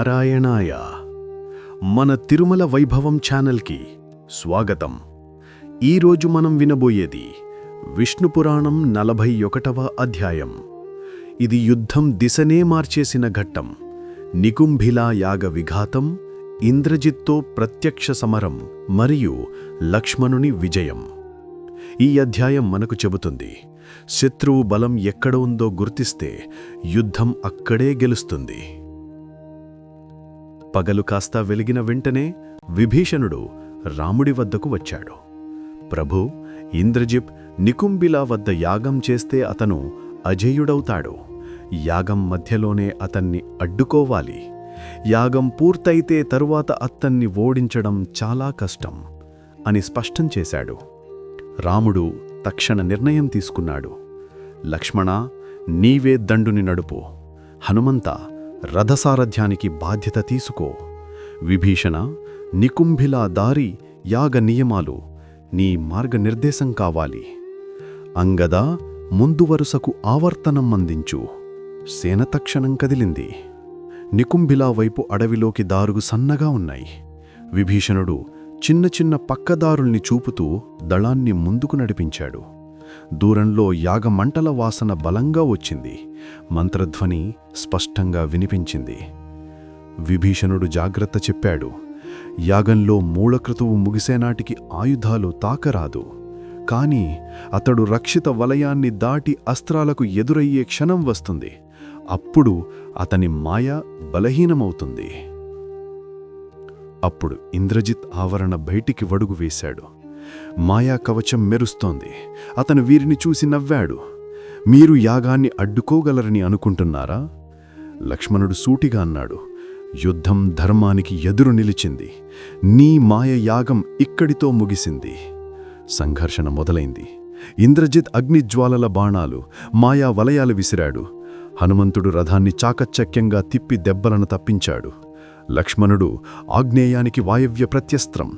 నారాయణాయ. మన తిరుమల వైభవం ఛానల్కి స్వాగతం. ఈరోజు మనం వినబోయేది విష్ణు పురాణం నలభై ఒకటవ అధ్యాయం. ఇది యుద్ధం దిశనే మార్చేసిన ఘట్టం. నికుంభిలా యాగ విఘాతం ఇంద్రజిత్తో ప్రత్యక్ష సమరం మరియు లక్ష్మణుని విజయం. ఈ అధ్యాయం మనకు చెబుతుంది శత్రువు బలం ఎక్కడ ఉందో గుర్తిస్తే యుద్ధం అక్కడే గెలుస్తుంది. పగలు కాస్త వెలిగిన వెంటనే విభీషణుడు రాముడి వద్దకు వచ్చాడు. ప్రభు ఇంద్రజిప్ నికుంబిలా వద్ద యాగం చేస్తే అతను అజేయుడవుతాడు. యాగం మధ్యలోనే అతన్ని అడ్డుకోవాలి. యాగం పూర్తయితే తరువాత అతన్ని ఓడించడం చాలా కష్టం అని స్పష్టం చేశాడు. రాముడు తక్షణ నిర్ణయం తీసుకున్నాడు. లక్ష్మణ నీవే దండుని నడుపు. హనుమంతా రథసారథ్యానికి బాధ్యత తీసుకో. విభీషణ నికుంభిలా దారి యాగ నియమాలు నీ మార్గనిర్దేశం కావాలి. అంగద ముందు వరుసకు ఆవర్తనం అందించు. సేన తక్షణం కదిలింది. నికుంభిలా వైపు అడవిలోకి దారుగు సన్నగా ఉన్నాయి. విభీషణుడు చిన్న చిన్న పక్కదారుల్ని చూపుతూ దళాన్ని ముందుకు నడిపించాడు. దూరంలో యాగమంటల వాసన బలంగా వచ్చింది. మంత్రధ్వని స్పష్టంగా వినిపించింది. విభీషణుడు జాగ్రత్త చెప్పాడు. యాగంలో మూలకృతువు ముగిసేనాటికి ఆయుధాలు తాకరాదు. కాని అతడు రక్షిత వలయాన్ని దాటి అస్త్రాలకు ఎదురయ్యే క్షణం వస్తుంది. అప్పుడు అతని మాయ బలహీనమవుతుంది. అప్పుడు ఇంద్రజిత్ ఆవరణ బయటికి వడుగు వేశాడు. మాయా కవచం మెరుస్తోంది. అతను వీరిని చూసి నవ్వాడు. మీరు యాగాన్ని అడ్డుకోగలరని అనుకుంటున్నారా? లక్ష్మణుడు సూటిగా అన్నాడు యుద్ధం ధర్మానికి ఎదురు నిలిచింది. నీ మాయ యాగం ఇక్కడితో ముగిసింది. సంఘర్షణ మొదలైంది. ఇంద్రజిత్ అగ్నిజ్వాలల బాణాలు మాయా వలయాలు విసిరాడు. హనుమంతుడు రథాన్ని చాకచక్యంగా తిప్పి దెబ్బలను తప్పించాడు. లక్ష్మణుడు ఆగ్నేయానికి వాయవ్య ప్రత్యస్త్రం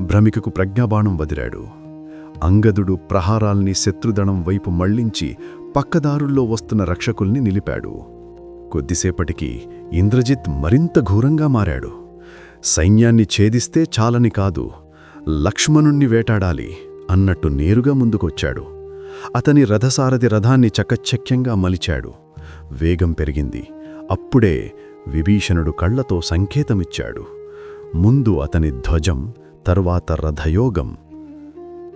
భ్రమికకు ప్రజ్ఞాబాణం వదిలాడు. అంగదుడు ప్రహారాల్ని శత్రుదణం వైపు మళ్ళించి పక్కదారుల్లో వస్తున్న రక్షకుల్ని నిలిపాడు. కొద్దిసేపటికి ఇంద్రజిత్ మరింత ఘోరంగా మారాడు. సైన్యాన్ని ఛేదిస్తే చాలని కాదు లక్ష్మణుణ్ణి వేటాడాలి అన్నట్టు నేరుగా ముందుకొచ్చాడు. అతని రథసారథి రథాన్ని చకచక్యంగా మలిచాడు. వేగం పెరిగింది. అప్పుడే విభీషణుడు కళ్ళతో సంకేతమిచ్చాడు. ముందు అతని ధ్వజం తర్వాత రథయోగం.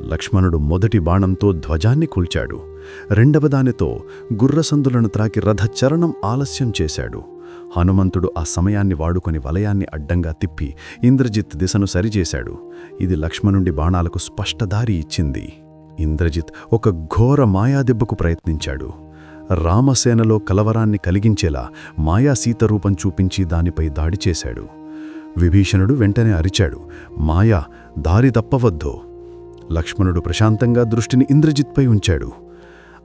లక్ష్మణుడు మొదటి బాణంతో ధ్వజాన్ని కూల్చాడు. రెండవ దానితో గుర్రసందులను త్రాకి రథచరణం ఆలస్యం చేశాడు. హనుమంతుడు ఆ సమయాన్ని వాడుకొని వలయాన్ని అడ్డంగా తిప్పి ఇంద్రజిత్ దిశను సరిచేశాడు. ఇది లక్ష్మణుండి బాణాలకు స్పష్టదారి ఇచ్చింది. ఇంద్రజిత్ ఒక ఘోర మాయాదెబ్బకు ప్రయత్నించాడు. రామసేనలో కలవరాన్ని కలిగించేలా మాయా సీతరూపం చూపించి దానిపై దాడి చేశాడు. విభీషణుడు వెంటనే అరిచాడు మాయా దారి తప్పవద్దో. లక్ష్మణుడు ప్రశాంతంగా దృష్టిని ఇంద్రజిత్పై ఉంచాడు.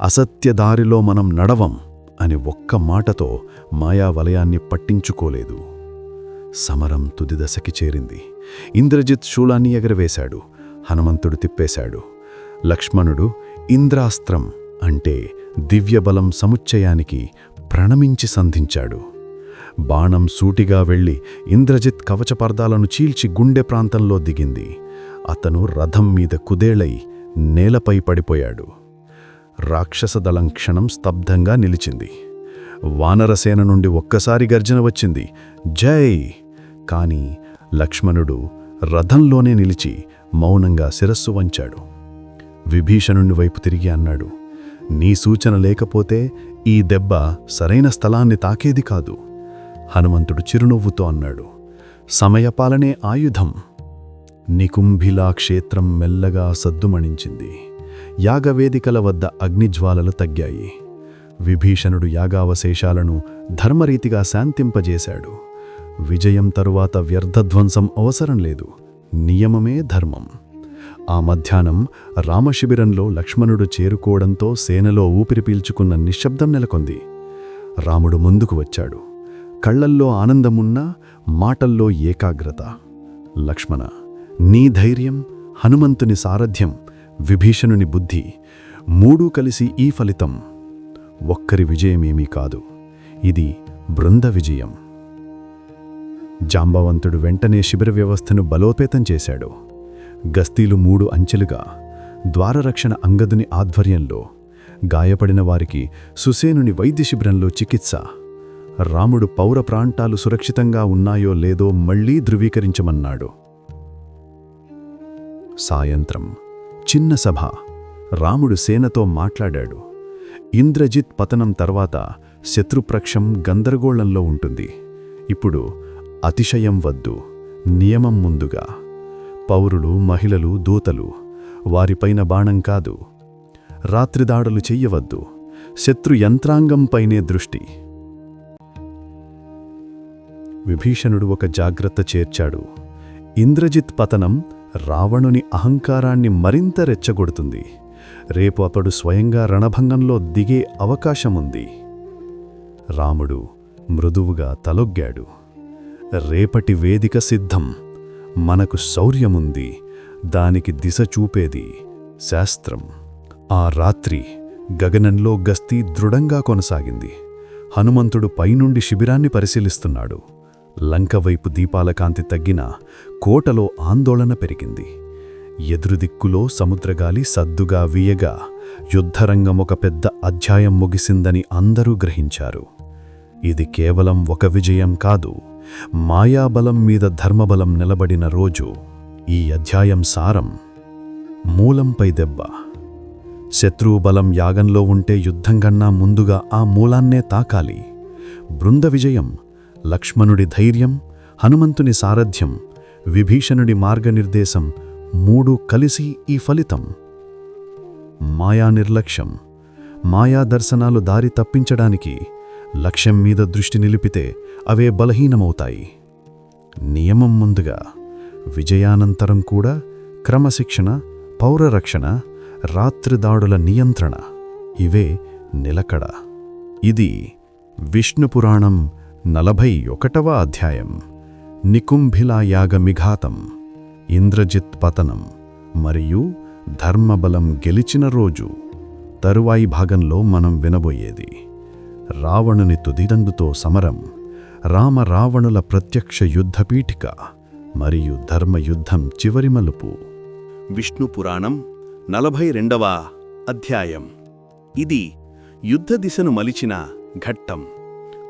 అసత్య దారిలో మనం నడవం అని ఒక్క మాటతో మాయా వలయాన్ని పట్టించుకోలేదు. సమరం తుదిదశకి చేరింది. ఇంద్రజిత్ శూలాన్ని ఎగరవేశాడు. హనుమంతుడు తిప్పేశాడు. లక్ష్మణుడు ఇంద్రాస్త్రం అంటే దివ్యబలం సముచ్చయానికి ప్రణమించి సంధించాడు. బాణం సూటిగా వెళ్ళి ఇంద్రజిత్ కవచపర్దాలను చీల్చి గుండె ప్రాంతంలో దిగింది. అతను రథం మీద కుదేళై నేలపై పడిపోయాడు. రాక్షసదళం క్షణం స్తబ్దంగా నిలిచింది. వానరసేన నుండి ఒక్కసారి గర్జన వచ్చింది. జై! కాని లక్ష్మణుడు రథంలోనే నిలిచి మౌనంగా శిరస్సు వంచాడు. విభీషణుని వైపు తిరిగి అన్నాడు నీ సూచన లేకపోతే ఈ దెబ్బ సరైన స్థలాన్ని తాకేది కాదు. హనుమంతుడు చిరునవ్వుతో అన్నాడు సమయపాలనే ఆయుధం. నికుంభిలా క్షేత్రం మెల్లగా సద్దుమణించింది. యాగవేదికల వద్ద అగ్నిజ్వాలలు తగ్గాయి. విభీషణుడు యాగావశేషాలను ధర్మరీతిగా శాంతింపజేశాడు. విజయం తరువాత వ్యర్థధ్వంసం అవసరం లేదు. నియమమే ధర్మం. ఆ మధ్యాహ్నం రామశిబిరంలో లక్ష్మణుడు చేరుకోవడంతో సేనలో ఊపిరి పీల్చుకున్న నిశ్శబ్దం నెలకొంది. రాముడు ముందుకు వచ్చాడు. కళ్ళల్లో ఆనందమున్నా మాటల్లో ఏకాగ్రత. లక్ష్మణ నీ ధైర్యం హనుమంతుని సారథ్యం విభీషణుని బుద్ధి మూడూ కలిసి ఈ ఫలితం. ఒక్కరి విజయమేమీ కాదు. ఇది బృంద విజయం. జాంబవంతుడు వెంటనే శిబిర వ్యవస్థను బలోపేతం చేశాడు. గస్తీలు మూడు అంచెలుగా ద్వారరక్షణ అంగదుని ఆధ్వర్యంలో గాయపడిన వారికి సుసేనుని వైద్య శిబిరంలో చికిత్స. రాముడు పౌర ప్రాంతాలు సురక్షితంగా ఉన్నాయో లేదో మళ్ళీ ధృవీకరించమన్నాడు. సాయంత్రం చిన్న సభ. రాముడు సేనతో మాట్లాడాడు. ఇంద్రజిత్ పతనం తర్వాత శత్రుప్రక్షం గందరగోళంలో ఉంటుంది. ఇప్పుడు అతిశయం వద్దు. నియమం ముందుగా. పౌరులు మహిళలు దూతలు వారిపైన బాణం కాదు. రాత్రిదాడులు చెయ్యవద్దు. శత్రు యంత్రాంగంపైనే దృష్టి. విభీషణుడు ఒక జాగ్రత్త చేర్చాడు. ఇంద్రజిత్ పతనం రావణుని అహంకారాన్ని మరింత రెచ్చగొడుతుంది. రేపు అతడు స్వయంగా రణభంగంలో దిగే అవకాశముంది. రాముడు మృదువుగా తలొగ్గాడు. రేపటి వేదిక సిద్ధం. మనకు శౌర్యముంది. దానికి దిశ చూపేది శాస్త్రం. ఆ రాత్రి గగనంలో గస్తీ దృఢంగా కొనసాగింది. హనుమంతుడు పైనుండి శిబిరాన్ని పరిశీలిస్తున్నాడు. లంకవైపు దీపాల కాంతి తగ్గినా కోటలో ఆందోళన పెరిగింది. ఎదురుదిక్కులో సముద్రగాలి సద్దుగా వీయగా యుద్ధరంగం ఒక పెద్ద అధ్యాయం ముగిసిందని అందరూ గ్రహించారు. ఇది కేవలం ఒక విజయం కాదు. మాయాబలం మీద ధర్మబలం నిలబడిన రోజు. ఈ అధ్యాయం సారం. మూలంపై దెబ్బ. శత్రుబలం యాగంలో ఉంటే యుద్ధంగన్నా ముందుగా ఆ మూలాన్నే తాకాలి. బృంద విజయం లక్ష్మణుడి ధైర్యం హనుమంతుని సారథ్యం విభీషణుడి మార్గనిర్దేశం మూడు కలిసి ఈ ఫలితం. మాయా నిర్లక్ష్యం. మాయా దర్శనాలు దారి తప్పించడానికి లక్ష్యం మీద దృష్టి నిలిపితే అవే బలహీనమవుతాయి. నియమం ముందుగా విజయానంతరం కూడా క్రమశిక్షణ పౌరరక్షణ రాత్రిదాడుల నియంత్రణ ఇవే నిలకడ. ఇది విష్ణుపురాణం నలభై ఒకటవ అధ్యాయం. నికుంభిలాయాగమిఘాతం. ఇంద్రజిత్ పతనం మరియు ధర్మబలం గెలిచిన రోజు. తరువాయి భాగంలో మనం వినబోయేది. రావణుని తుదిదండుతో సమరం. రామ రావణుల ప్రత్యక్ష యుద్ధపీఠిక. మరియు ధర్మయుద్ధం చివరి మలుపు. విష్ణు పురాణం నలభై రెండవ అధ్యాయం. ఇది యుద్ధ దిశను మలిచిన ఘట్టం.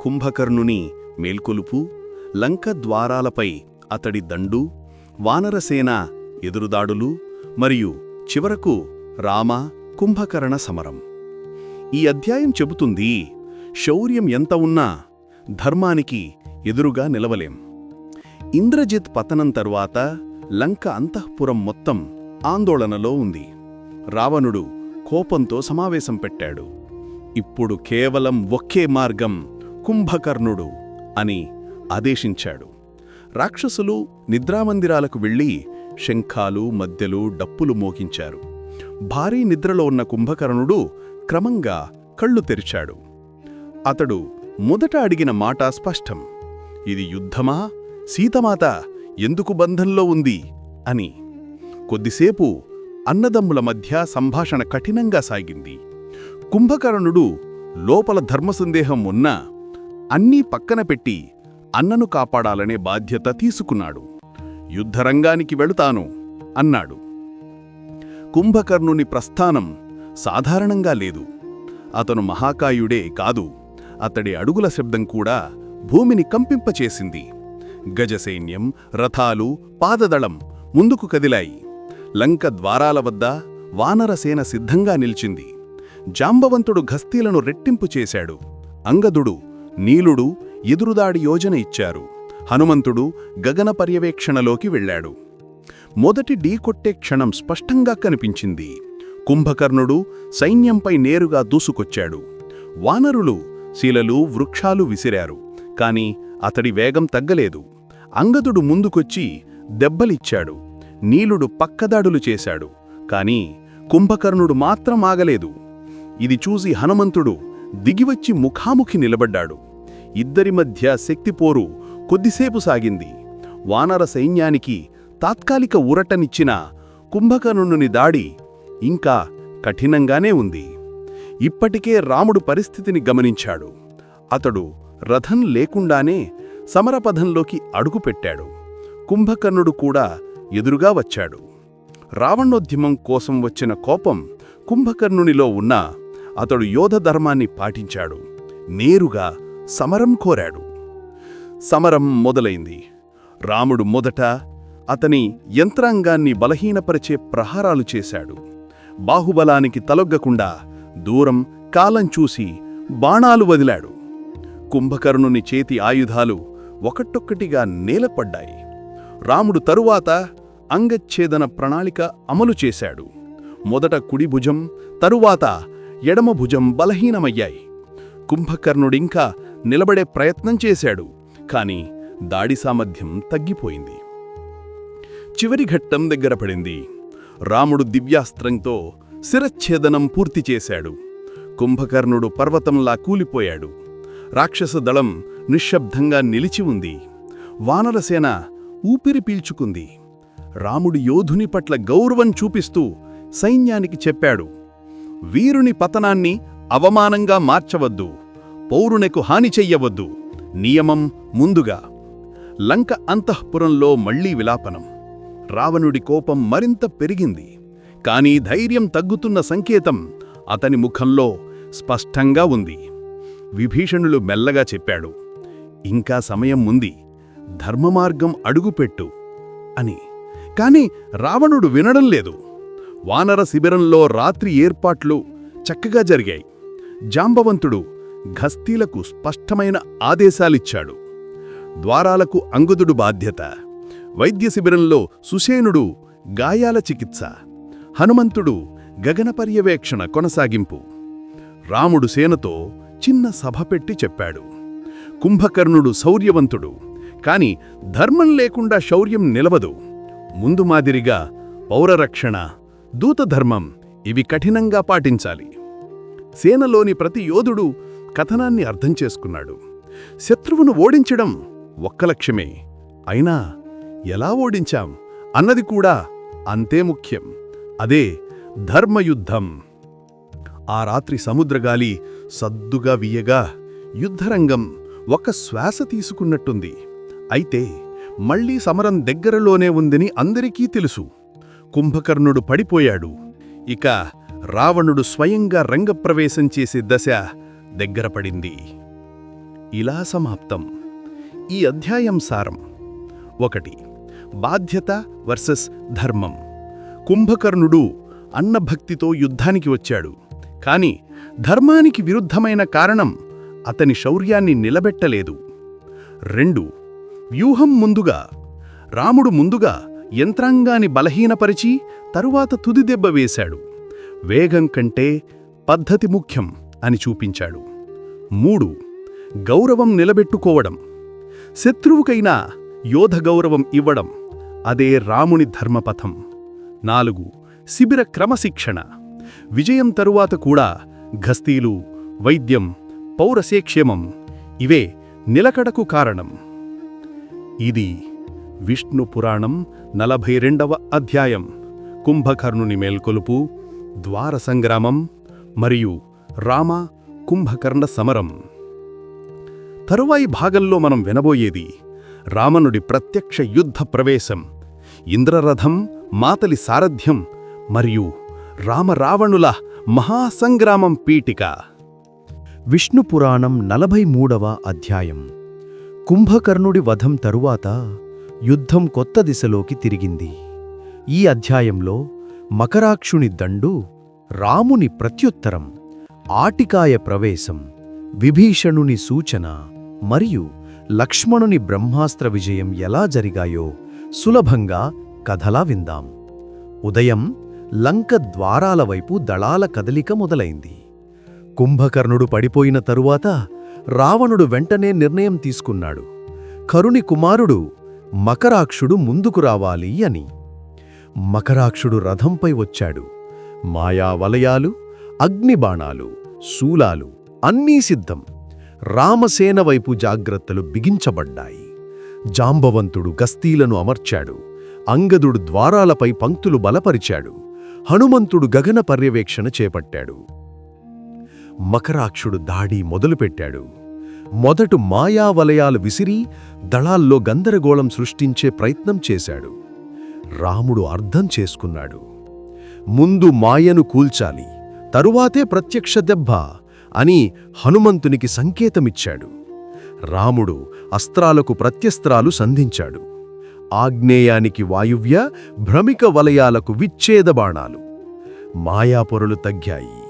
కుంభకర్ణుని మేల్కొలుపు లంక ద్వారాలపై అతడి దండు వానరసేన ఎదురుదాడులు మరియు చివరకు రామ కుంభకర్ణ సమరం. ఈ అధ్యాయం చెబుతుంది శౌర్యం ఎంత ఉన్నా ధర్మానికి ఎదురుగా నిలవలేం. ఇంద్రజిత్ పతనం తరువాత లంక అంతఃపురం మొత్తం ఆందోళనలో ఉంది. రావణుడు కోపంతో సమావేశం పెట్టాడు. ఇప్పుడు కేవలం ఒకే మార్గం కుంభకర్ణుడు అని ఆదేశించాడు. రాక్షసులు నిద్రామందిరాలకు వెళ్ళి శంఖాలు మధ్యలు డప్పులు మోగించారు. భారీ నిద్రలో ఉన్న కుంభకర్ణుడు క్రమంగా కళ్ళు తెరిచాడు. అతడు మొదట అడిగిన మాట స్పష్టం. ఇది యుద్ధమా? సీతమాత ఎందుకు బంధంలో ఉంది? అని. కొద్దిసేపు అన్నదమ్ముల మధ్య సంభాషణ కఠినంగా సాగింది. కుంభకర్ణుడు లోపల ధర్మసందేహం ఉన్నా అన్నీ పక్కన పెట్టి అన్నను కాపాడాలనే బాధ్యత తీసుకున్నాడు. యుద్ధరంగానికి వెళుతాను అన్నాడు. కుంభకర్ణుని ప్రస్థానం సాధారణంగా లేదు. అతను మహాకాయుడే కాదు. అతడి అడుగుల శబ్దం కూడా భూమిని కంపింపచేసింది. గజసైన్యం రథాలు పాదదళం ముందుకు కదిలాయి. లంక ద్వారాల వద్ద వానరసేన సిద్ధంగా నిల్చింది. జాంబవంతుడు ఘస్తీలను రెట్టింపు చేశాడు. అంగదుడు నీలుడు ఎదురుదాడి యోజన ఇచ్చారు. హనుమంతుడు గగన పర్యవేక్షణలోకి వెళ్ళాడు. మొదటి ఢీకొట్టే క్షణం స్పష్టంగా కనిపించింది. కుంభకర్ణుడు సైన్యంపై నేరుగా దూసుకొచ్చాడు. వానరులు శిలలు వృక్షాలు విసిరారు. కాని అతడి వేగం తగ్గలేదు. అంగదుడు ముందుకొచ్చి దెబ్బలిచ్చాడు. నీలుడు పక్కదాడులు చేశాడు. కాని కుంభకర్ణుడు మాత్రం ఆగలేదు. ఇది చూసి హనుమంతుడు దిగివచ్చి ముఖాముఖి నిలబడ్డాడు. ఇద్దరి మధ్య శక్తిపోరు కొద్దిసేపు సాగింది. వానర సైన్యానికి తాత్కాలిక ఊరటనిచ్చిన కుంభకర్ణుని దాడి ఇంకా కఠినంగానే ఉంది. ఇప్పటికే రాముడు పరిస్థితిని గమనించాడు. అతడు రథం లేకుండానే సమరపథంలోకి అడుగుపెట్టాడు కుంభకర్ణుడు కూడా ఎదురుగా వచ్చాడు. రావణోద్యమం కోసం వచ్చిన కోపం కుంభకర్ణునిలో ఉన్నా అతడు యోధ ధర్మాన్ని పాటించాడు. నేరుగా సమరం కోరాడు. సమరం మొదలైంది. రాముడు మొదట అతని యంత్రాంగాన్ని బలహీనపరిచే ప్రహారాలు చేశాడు. బాహుబలానికి తలొగ్గకుండా దూరం కాలం చూసి బాణాలు వదిలాడు. కుంభకర్ణుని చేతి ఆయుధాలు ఒకటొక్కటిగా నేలపడ్డాయి. రాముడు తరువాత అంగచ్ఛేదన ప్రణాళిక అమలు చేశాడు. మొదట కుడి భుజం తరువాత ఎడమ భుజం బలహీనమయ్యాయి. కుంభకర్ణుడింకా నిలబడే ప్రయత్నం చేశాడు కాని దాడి సామర్థ్యం తగ్గిపోయింది. చివరి ఘట్టం దగ్గర పడింది. రాముడు దివ్యాస్త్రంతో శిరచ్ఛేదనం పూర్తి చేశాడు. కుంభకర్ణుడు పర్వతంలా కూలిపోయాడు. రాక్షస దళం నిశ్శబ్దంగా నిలిచి ఉంది. వానరసేన ఊపిరి పీల్చుకుంది. రాముడు యోధుని పట్ల గౌరవం చూపిస్తూ సైన్యానికి చెప్పాడు. వీరుని పతనాన్ని అవమానంగా మార్చవద్దు పౌరునకు హాని చెయ్యవద్దు. నియమం ముందుగా. లంక అంతఃపురంలో మళ్ళీ విలాపనం. రావణుడి కోపం మరింత పెరిగింది. కాని ధైర్యం తగ్గుతున్న సంకేతం అతని ముఖంలో స్పష్టంగా ఉంది. విభీషణులు మెల్లగా చెప్పాడు ఇంకా సమయం ఉంది. ధర్మమార్గం అడుగుపెట్టు అని. కాని రావణుడు వినడం లేదు. వానర శిబిరంలో రాత్రి ఏర్పాట్లు చక్కగా జరిగాయి. జాంబవంతుడు ఘస్తీలకు స్పష్టమైన ఆదేశాలిచ్చాడు. ద్వారాలకు అంగుదుడు బాధ్యత. వైద్య శిబిరంలో సుసేనుడు గాయాల చికిత్స. హనుమంతుడు గగన పర్యవేక్షణ కొనసాగింపు. రాముడు సేనతో చిన్న సభ పెట్టి చెప్పాడు. కుంభకర్ణుడు శౌర్యవంతుడు. కాని ధర్మం లేకుండా శౌర్యం నిలవదు. ముందు మాదిరిగా పౌరరక్షణ దూతధర్మం ఇవి కఠినంగా పాటించాలి. సేనలోని ప్రతి యోధుడు కథనాన్ని అర్థం చేసుకున్నాడు. శత్రువును ఓడించడం ఒక్క లక్ష్యమే. అయినా ఎలా ఓడించాం? అన్నది కూడా అంతే ముఖ్యం. అదే ధర్మయుద్ధం. ఆ రాత్రి సముద్రగాలి సద్దుగా వీయగా యుద్ధరంగం ఒక శ్వాస తీసుకున్నట్టుంది. అయితే మళ్ళీ సమరం దగ్గరలోనే ఉందని అందరికీ తెలుసు. కుంభకర్ణుడు పడిపోయాడు. ఇక రావణుడు స్వయంగా రంగప్రవేశం చేసే దశ దగ్గర పడింది. ఇలా సమాప్తం. ఈ అధ్యాయం సారం. ఒకటి. బాధ్యత వర్సెస్ ధర్మం. కుంభకర్ణుడు అన్నభక్తితో యుద్ధానికి వచ్చాడు. కాని ధర్మానికి విరుద్ధమైన కారణం అతని శౌర్యాన్ని నిలబెట్టలేదు. రెండు. వ్యూహం ముందుగా. రాముడు ముందుగా యంత్రాంగాన్ని బలహీనపరిచి తరువాత తుది దెబ్బ వేశాడు. వేగం కంటే పద్ధతి ముఖ్యం అని చూపించాడు. మూడు గౌరవం నిలబెట్టుకోవడం. శత్రువుకైనా యోధ గౌరవం ఇవ్వడం అదే రాముని ధర్మపథం. నాలుగు శిబిర క్రమశిక్షణ. విజయం తరువాత కూడా ఘస్తీలు వైద్యం పౌరసేక్షేమం ఇవే నిలకడకు కారణం. ఇది విష్ణు పురాణం నలభై రెండవ అధ్యాయం. కుంభకర్ణుని మేల్కొలుపు ద్వార సంగ్రామం మరియు రామ కుంభకర్ణ సమరం. తరువాయి భాగంలో మనం వినబోయేది రావణుడి ప్రత్యక్ష యుద్ధ ప్రవేశం ఇంద్రరథం మాతలి సారథ్యం మరియు రామరావణుల మహాసంగ్రామం పీఠిక. విష్ణుపురాణం నలభై మూడవ అధ్యాయం. కుంభకర్ణుడి వధం తరువాత యుద్ధం కొత్త దిశలోకి తిరిగింది. ఈ అధ్యాయంలో మకరాక్షుని దండు రాముని ప్రత్యుత్తరం ఆటికాయ ప్రవేశం విభీషణుని సూచన మరియు లక్ష్మణుని బ్రహ్మాస్త్ర విజయం ఎలా జరిగాయో సులభంగా కథలా విందాం. ఉదయం లంక ద్వారాల వైపు దళాల కదలిక మొదలైంది. కుంభకర్ణుడు పడిపోయిన తరువాత రావణుడు వెంటనే నిర్ణయం తీసుకున్నాడు. కరుని కుమారుడు మకరాక్షుడు ముందుకు రావాలి అని. మకరాక్షుడు రథంపై వచ్చాడు. మాయా వలయాలు అగ్నిబాణాలు శూలాలు అన్నీ సిద్ధం. రామసేన వైపు జాగ్రత్తలు బిగించబడ్డాయి. జాంబవంతుడు గస్తీలను అమర్చాడు. అంగదుడు ద్వారాలపై పంక్తులు బలపరిచాడు. హనుమంతుడు గగన పర్యవేక్షణ చేపట్టాడు. మకరాక్షుడు దాడి మొదలుపెట్టాడు. మొదటు మాయావలయాలు విసిరి దళాల్లో గందరగోళం సృష్టించే ప్రయత్నం చేశాడు. రాముడు అర్థం చేసుకున్నాడు. ముందు మాయను కూల్చాలి తరువాతే ప్రత్యక్ష దెబ్బ అని హనుమంతునికి సంకేతమిచ్చాడు. రాముడు అస్త్రాలకు ప్రత్యస్త్రాలు సంధించాడు. ఆగ్నేయానికి వాయువ్య భ్రమిక వలయాలకు విచ్ఛేద బాణాలు. మాయాపొరలు తగ్గాయి.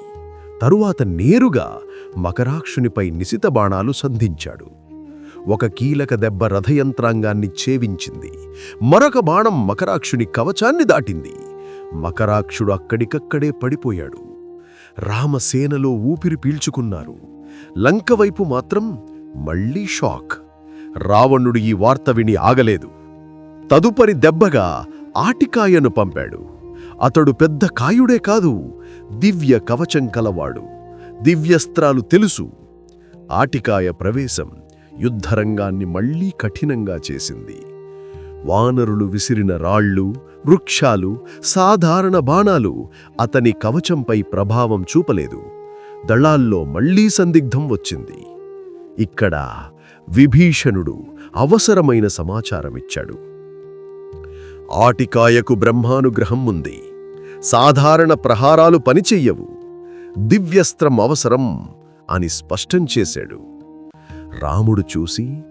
తరువాత నేరుగా మకరాక్షునిపై నిశిత బాణాలు సంధించాడు. ఒక కీలక దెబ్బ రథయంత్రాంగాన్ని ఛేవించింది. మరొక బాణం మకరాక్షుని కవచాన్ని దాటింది. మకరాక్షుడు అక్కడికక్కడే పడిపోయాడు. రామసేనలో ఊపిరి పీల్చుకున్నారు. లంకవైపు మాత్రం మళ్ళీ షాక్. రావణుడు ఈ వార్త విని ఆగలేదు. తదుపరి దెబ్బగా ఆటికాయను పంపాడు. అతడు పెద్ద కాయుడే కాదు దివ్య కవచం కలవాడు. దివ్యస్త్రాలు తెలుసు. ఆటికాయ ప్రవేశం యుద్ధరంగాన్ని మళ్ళీ కఠినంగా చేసింది. వానరులు విసిరిన రాళ్ళు వృక్షాలు సాధారణ బాణాలు అతని కవచంపై ప్రభావం చూపలేదు. దళాల్లో మళ్ళీ సందిగ్ధం వచ్చింది. ఇక్కడ విభీషణుడు అవసరమైన సమాచారమిచ్చాడు. ఆటికాయకు బ్రహ్మానుగ్రహం ఉంది. సాధారణ ప్రహారాలు పనిచెయ్యవు. దివ్యస్త్రం అవసరం అని స్పష్టం చేశాడు. రాముడు చూసి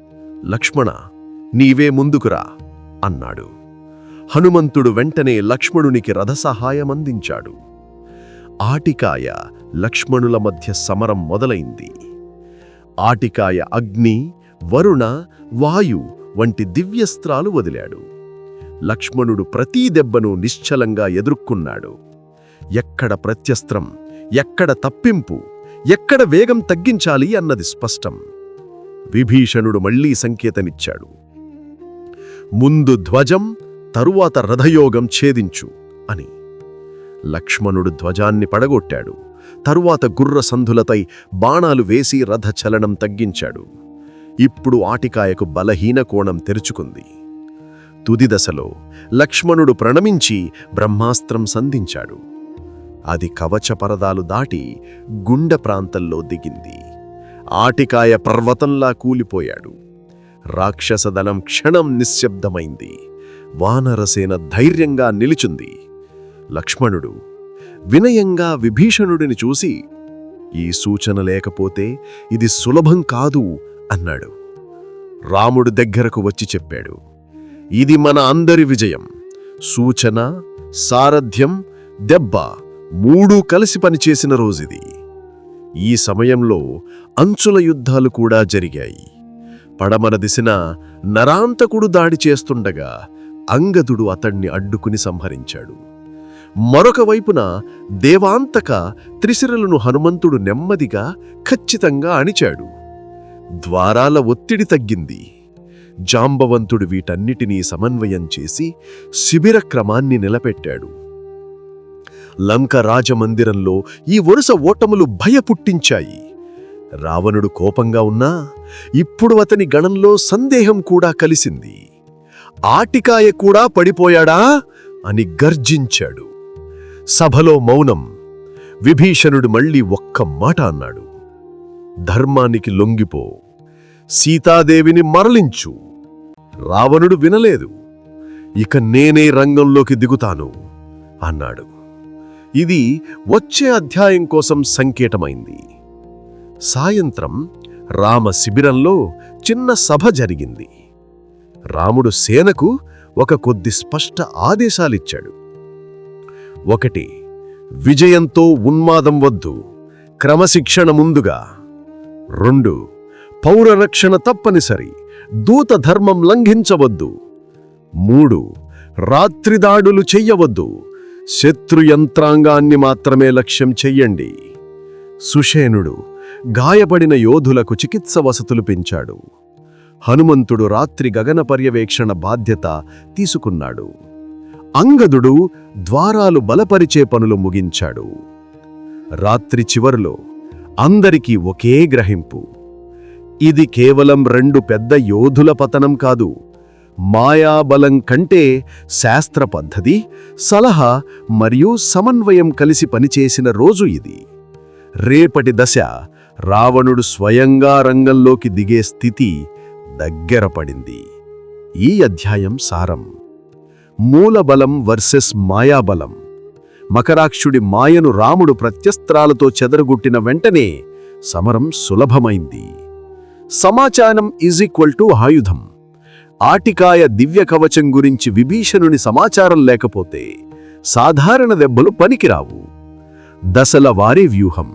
లక్ష్మణ నీవే ముందుకురా అన్నాడు. హనుమంతుడు వెంటనే లక్ష్మణునికి రథసహాయమందించాడు ఆటికాయ లక్ష్మణుల మధ్య సమరం మొదలైంది. ఆటికాయ అగ్ని వరుణ వాయు వంటి దివ్యస్త్రాలు వదిలాడు. లక్ష్మణుడు ప్రతీ దెబ్బను నిశ్చలంగా ఎదుర్కొన్నాడు. ఎక్కడ ప్రత్యస్త్రం ఎక్కడ తప్పింపు ఎక్కడ వేగం తగ్గించాలి అన్నది స్పష్టం. విభీషణుడు మళ్ళీ సంకేతనిచ్చాడు. ముందు ధ్వజం తరువాత రథయోగం ఛేదించు అని. లక్ష్మణుడు ధ్వజాన్ని పడగొట్టాడు. తరువాత గుర్రసంధులపై బాణాలు వేసి రథచలనం తగ్గించాడు. ఇప్పుడు ఆటికాయకు బలహీన కోణం తెరుచుకుంది. తుది దశలో లక్ష్మణుడు ప్రణమించి బ్రహ్మాస్త్రం సంధించాడు. అది కవచపరదాలు దాటి గుండె ప్రాంతంలో దిగింది. ఆటికాయ పర్వతంలా కూలిపోయాడు. రాక్షసదనం క్షణం నిశ్శబ్దమైంది. వానరసేన ధైర్యంగా నిలిచుంది. లక్ష్మణుడు వినయంగా విభీషణుడిని చూసి ఈ సూచన లేకపోతే ఇది సులభం కాదు అన్నాడు. రాముడు దగ్గరకు వచ్చి చెప్పాడు ఇది మన అందరి విజయం. సూచన సారథ్యం దెబ్బ. మూడూ కలిసి పనిచేసిన రోజుది. ఈ సమయంలో అంచుల యుద్ధాలు కూడా జరిగాయి. పడమర దిశన నరాంతకుడు దాడి చేస్తుండగా అంగదుడు అతణ్ణి అడ్డుకుని సంహరించాడు. మరొక వైపున దేవాంతక త్రిశిరలను హనుమంతుడు నెమ్మదిగా ఖచ్చితంగా అణిచాడు. ద్వారాల ఒత్తిడి తగ్గింది. జాంబవంతుడు వీటన్నిటినీ సమన్వయం చేసి శిబిర క్రమాన్ని నిలబెట్టాడు. లంక రాజమందిరంలో ఈ వరుస ఓటములు భయపుట్టించాయి. రావణుడు కోపంగా ఉన్నా ఇప్పుడు అతని గణంలో సందేహం కూడా కలిసింది. ఆటికాయ కూడా పడిపోయాడా అని గర్జించాడు. సభలో మౌనం విభీషణుడు మళ్ళీ ఒక్క మాట అన్నాడు. ధర్మానికి లొంగిపో సీతాదేవిని మరలించు. రావణుడు వినలేదు. ఇక నేనే రంగంలోకి దిగుతాను అన్నాడు. ఇది వచ్చే అధ్యాయం కోసం సంకేతమైంది. సాయంత్రం రామ శిబిరంలో చిన్న సభ జరిగింది. రాముడు సేనకు ఒక కొద్ది స్పష్ట ఆదేశాలిచ్చాడు. ఒకటి విజయంతో ఉన్మాదం వద్దు క్రమశిక్షణ ముందుగా. రెండు పౌరరక్షణ తప్పనిసరి దూత ధర్మం లంఘించవద్దు. మూడు రాత్రిదాడులు చెయ్యవద్దు. శత్రు యంత్రాంగాన్ని మాత్రమే లక్ష్యం చెయ్యండి. సుషేనుడు గాయపడిన యోధులకు చికిత్స వసతులు పెంచాడు. హనుమంతుడు రాత్రి గగన పర్యవేక్షణ బాధ్యత తీసుకున్నాడు. అంగదుడు ద్వారాలు బలపరిచే పనులు ముగించాడు. రాత్రి చివరిలో అందరికీ ఒకే గ్రహింపు. ఇది కేవలం రెండు పెద్ద యోధుల పతనం కాదు. మాయాబలం కంటే శాస్త్ర పద్ధతి సలహా మరియు సమన్వయం కలిసి పనిచేసిన రోజు ఇది. రేపటి దశ రావణుడు స్వయంగా రంగంలోకి దిగే స్థితి దగ్గర పడింది. ఈ అధ్యాయం సారం. మూలబలం వర్సెస్ మాయాబలం. మకరాక్షుడి మాయను రాముడు ప్రత్యస్త్రాలతో చెదరగొట్టిన వెంటనే సమరం సులభమైంది. సమాచారం ఈజ్ ఈక్వల్ టు ఆయుధం. ఆటికాయ దివ్య కవచం గురించి విభీషణుని సమాచారం లేకపోతే సాధారణ దెబ్బలు పనికిరావు. దశల వారి వ్యూహం.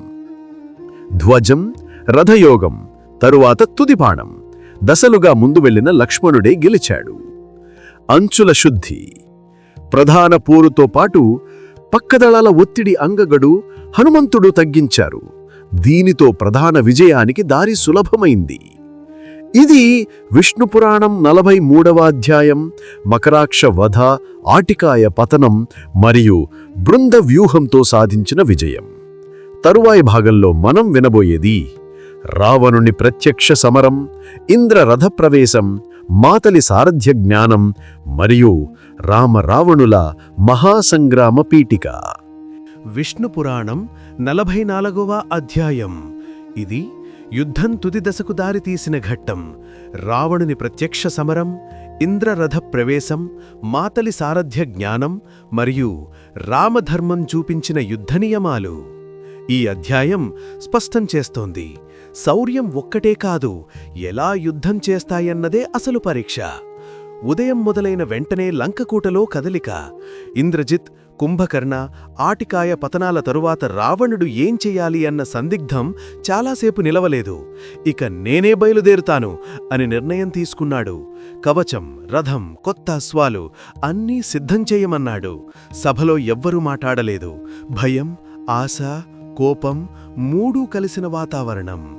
ధ్వజం రథయోగం తరువాత తుదిబాణం దశలుగా ముందు వెళ్ళిన లక్ష్మణుడే గెలిచాడు. అంచుల శుద్ధి. ప్రధాన పోరుతో పాటు పక్కదళాల ఒత్తిడి అంగగడు హనుమంతుడు తగ్గించారు. దీనితో ప్రధాన విజయానికి దారి సులభమైంది. ఇది విష్ణు పురాణం నలభై మూడవ అధ్యాయం మకరాక్ష వధ ఆటికాయ పతనం మరియు బృంద వ్యూహంతో సాధించిన విజయం. తరువాయి భాగంలో మనం వినబోయేది రావణుని ప్రత్యక్ష సమరం ఇంద్ర రథప్రవేశం మాతలి సారథ్య జ్ఞానం మరియు రామరావణుల మహాసంగ్రామ పీఠిక. విష్ణు పురాణం నలభై నాలుగవ అధ్యాయం. ఇది యుద్ధం తుది దశకు దారితీసిన ఘట్టం రావణుని ప్రత్యక్ష సమరం ఇంద్రరథ ప్రవేశం మాతలి సారథ్య జ్ఞానం మరియు రామధర్మం చూపించిన యుద్ధ నియమాలు. ఈ అధ్యాయం స్పష్టం చేస్తోంది. శౌర్యం ఒక్కటే కాదు ఎలా యుద్ధం చేస్తాయన్నదే అసలు పరీక్ష. ఉదయం మొదలైన వెంటనే లంకకూటలో కదలిక. ఇంద్రజిత్ కుంభకర్ణ ఆటికాయ పతనాల తరువాత రావణుడు ఏం చెయ్యాలి అన్న సందిగ్ధం చాలాసేపు నిలవలేదు. ఇక నేనే బయలుదేరుతాను అని నిర్ణయం తీసుకున్నాడు. కవచం రథం కొత్త అశ్వాలు అన్నీ సిద్ధం చేయమన్నాడు. సభలో ఎవ్వరూ మాట్లాడలేదు. భయం ఆశ కోపం మూడూ కలిసిన వాతావరణం.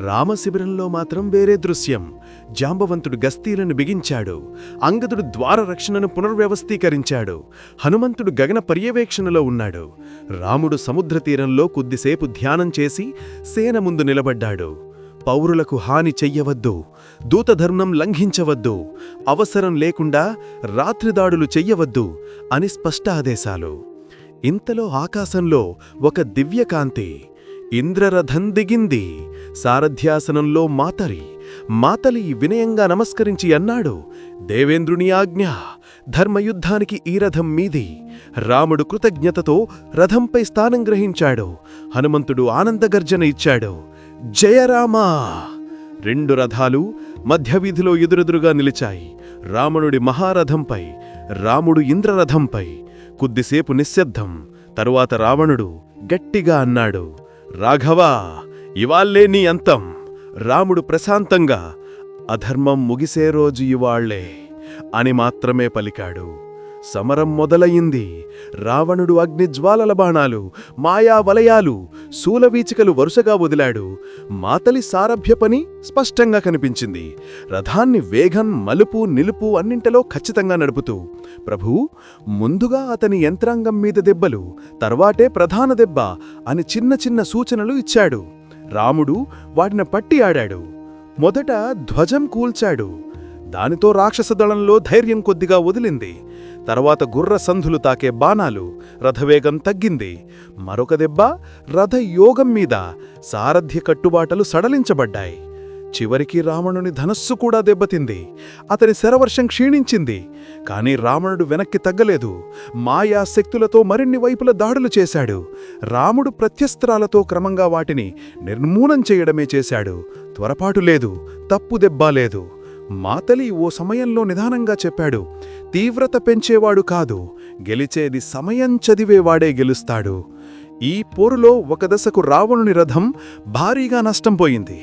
రామశిబిరంలో మాత్రం వేరే దృశ్యం. జాంబవంతుడు గస్తీలను బిగించాడు. అంగదుడు ద్వార రక్షణను పునర్వ్యవస్థీకరించాడు. హనుమంతుడు గగన పర్యవేక్షణలో ఉన్నాడు. రాముడు సముద్ర తీరంలో కొద్దిసేపు ధ్యానం చేసి సేన ముందు నిలబడ్డాడు. పౌరులకు హాని చెయ్యవద్దు. దూతధర్మం లంఘించవద్దు. అవసరం లేకుండా రాత్రిదాడులు చెయ్యవద్దు అని స్పష్ట ఆదేశాలు ఇంతలో ఆకాశంలో ఒక దివ్యకాంతి. ఇంద్రరథం దిగింది. సారథ్యాసనంలో మాతరి. మాతలి వినయంగా నమస్కరించి అన్నాడు దేవేంద్రుని ఆజ్ఞ ధర్మయుద్ధానికి ఈ రథం మీది. రాముడు కృతజ్ఞతతో రథంపై స్థానం గ్రహించాడు హనుమంతుడు ఆనందగర్జన ఇచ్చాడు జయరామా రెండు రథాలు మధ్యవీధిలో ఎదురెదురుగా నిలిచాయి రావణుడి మహారథంపై రాముడు ఇంద్రరథంపై. కొద్దిసేపు నిశ్శబ్దం తరువాత రావణుడు గట్టిగా అన్నాడు రాఘవా ఇవాళ్ళే నీ అంతం. రాముడు ప్రశాంతంగా అధర్మం ముగిసే రోజు ఇవాళ్ళే అని మాత్రమే పలికాడు. సమరం మొదలయింది. రావణుడు అగ్నిజ్వాలల బాణాలు మాయా వలయాలు శూలవీచికలు వరుసగా వదిలాడు. మాతలి సారభ్య పని స్పష్టంగా కనిపించింది. రథాన్ని వేగం మలుపు నిలుపు అన్నింటిలో ఖచ్చితంగా నడుపుతూ ప్రభూ ముందుగా అతని యంత్రాంగం మీద దెబ్బలు తర్వాటే ప్రధాన దెబ్బ అని చిన్న చిన్న సూచనలు ఇచ్చాడు. రాముడు వాటిని పట్టి ఆడాడు. మొదట ధ్వజం కూల్చాడు. దానితో రాక్షస దళంలో ధైర్యం కొద్దిగా వదిలింది. తర్వాత గుర్ర సంధులు తాకే బాణాలు రథవేగం తగ్గింది. మరొక దెబ్బ రథయోగం మీద సారథ్య కట్టుబాటలు సడలించబడ్డాయి. చివరికి రావణుని ధనస్సు కూడా దెబ్బతింది. అతని శరవర్షం క్షీణించింది. కాని రావణుడు వెనక్కి తగ్గలేదు. మాయా శక్తులతో మరిన్ని వైపుల దాడులు చేశాడు. రాముడు ప్రత్యస్త్రాలతో క్రమంగా వాటిని నిర్మూలం చేయడమే చేశాడు. త్వరపాటు లేదు. తప్పు దెబ్బ లేదు. మాతలి ఓ సమయంలో నిదానంగా చెప్పాడు. తీవ్రత పెంచేవాడు కాదు. గెలిచేది సమయం చదివేవాడే గెలుస్తాడు. ఈ పోరులో ఒక దశకు రావణుని రథం భారీగా నష్టం పోయింది.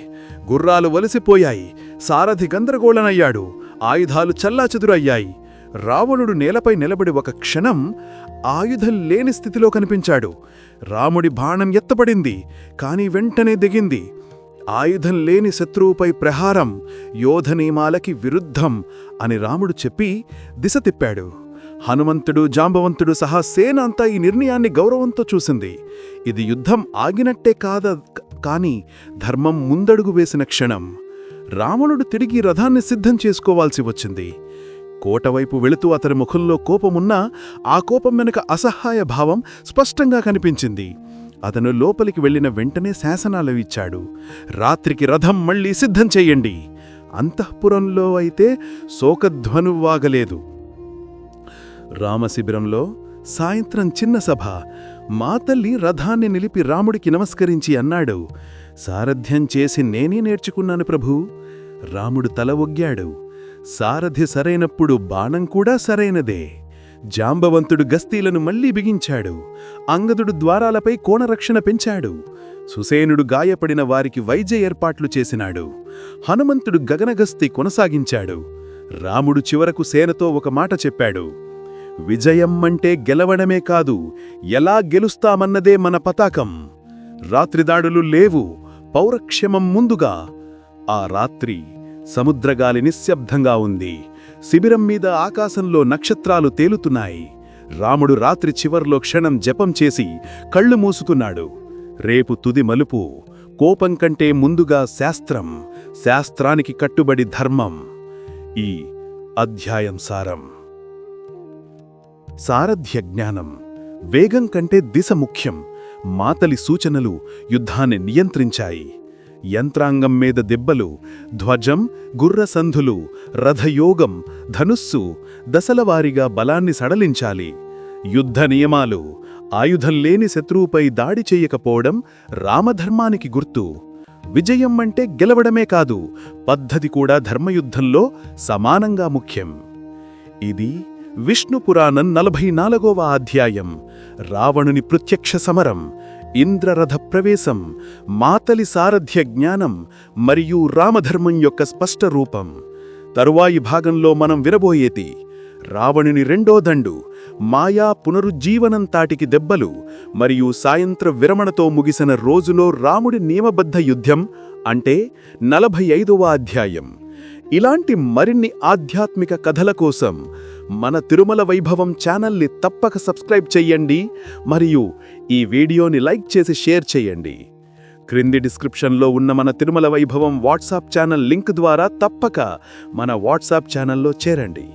గుర్రాలు వలసిపోయాయి. సారథి గందరగోళనయ్యాడు. ఆయుధాలు చల్లాచెదురయ్యాయి. రావణుడు నేలపై నిలబడి ఒక క్షణం ఆయుధం లేని స్థితిలో కనిపించాడు. రాముడి బాణం ఎత్తబడింది కాని వెంటనే దిగింది. ఆయుధం లేని శత్రువుపై ప్రహారం యోధ నియమాలకి విరుద్ధం అని రాముడు చెప్పి దిశ తిప్పాడు. హనుమంతుడు జాంబవంతుడు సహా సేన అంతా ఈ నిర్ణయాన్ని గౌరవంతో చూసింది. ఇది యుద్ధం ఆగినట్టే కాద కానీ ధర్మం ముందడుగు వేసిన క్షణం రావణుడు తిరిగి రథాన్ని సిద్ధం చేసుకోవాల్సి వచ్చింది. కోటవైపు వెళుతూ అతని ముఖంలో కోపమున్నా ఆ కోపం వెనుక అసహాయ భావం స్పష్టంగా కనిపించింది. అతను లోపలికి వెళ్ళిన వెంటనే శాసనాలు ఇచ్చాడు. రాత్రికి రథం మళ్ళీ సిద్ధం చెయ్యండి అంతఃపురంలో అయితే శోకధ్వను వాగలేదు. రామశిబిరంలో సాయంత్రం చిన్న సభ. మా తల్లి రథాన్ని నిలిపి రాముడికి నమస్కరించి అన్నాడు. సారథ్యం చేసి నేనే నేర్చుకున్నాను ప్రభూ. రాముడు తల ఒగ్గాడు. సారథి సరైనప్పుడు బాణం కూడా సరైనదే. జాంబవంతుడు గస్తీలను మళ్ళీ బిగించాడు. అంగదుడు ద్వారాలపై కోణరక్షణ పెంచాడు. సుసేనుడు గాయపడిన వారికి వైద్య ఏర్పాట్లు చేసినాడు. హనుమంతుడు గగనగస్తీ కొనసాగించాడు. రాముడు చివరకు సేనతో ఒక మాట చెప్పాడు. విజయం అంటే గెలవడమే కాదు ఎలా గెలుస్తామన్నదే మన పతాకం. రాత్రిదాడులు లేవు పౌరక్షేమం ముందుగా. ఆ రాత్రి సముద్రగాలి నిశ్శబ్దంగా ఉంది. శిబిరం మీద ఆకాశంలో నక్షత్రాలు తేలుతున్నాయి. రాముడు రాత్రి చివర్లో క్షణం జపం చేసి కళ్ళు మూసుకున్నాడు. రేపు తుది మలుపు కోపం కంటే ముందుగా శాస్త్రం శాస్త్రానికి కట్టుబడి ధర్మం. ఈ అధ్యాయం సారం. సారథ్య జ్ఞానం. వేగం కంటే దిశ ముఖ్యం. మాతలి సూచనలు యుద్ధాన్ని నియంత్రించాయి. యంత్రాంగం మీద దెబ్బలు ధ్వజం గుర్రసంధులు రథయోగం ధనుస్సు దశలవారీగా బలాన్ని సడలించాలి. యుద్ధ నియమాలు ఆయుధం లేని శత్రువుపై దాడి చేయకపోవడం రామధర్మానికి గుర్తు. విజయం అంటే గెలవడమే కాదు పద్ధతి కూడా ధర్మయుద్ధంలో సమానంగా ముఖ్యం. ఇది విష్ణు పురాణం నలభై నాలుగవ అధ్యాయం. రావణుని ప్రత్యక్ష సమరం ఇంద్రరథ ప్రవేశం మాతలి సారథ్య జ్ఞానం మరియు రామధర్మం యొక్క స్పష్ట రూపం. తరువాయి భాగంలో మనం వినబోయేది రావణుని రెండో దండు మాయా పునరుజ్జీవనం తాటికి దెబ్బలు మరియు సాయంత్ర విరమణతో ముగిసిన రోజులో రాముడి నియమబద్ధ యుద్ధం అంటే నలభై ఐదవ అధ్యాయం. ఇలాంటి మరిన్ని ఆధ్యాత్మిక కథల కోసం మన తిరుమల వైభవం ఛానల్ని తప్పక సబ్స్క్రైబ్ చెయ్యండి మరియు ఈ వీడియోని లైక్ చేసి షేర్ చేయండి క్రింది డిస్క్రిప్షన్లో ఉన్న మన తిరుమల వైభవం వాట్సాప్ ఛానల్ లింక్ ద్వారా తప్పక మన వాట్సాప్ ఛానల్లో చేరండి.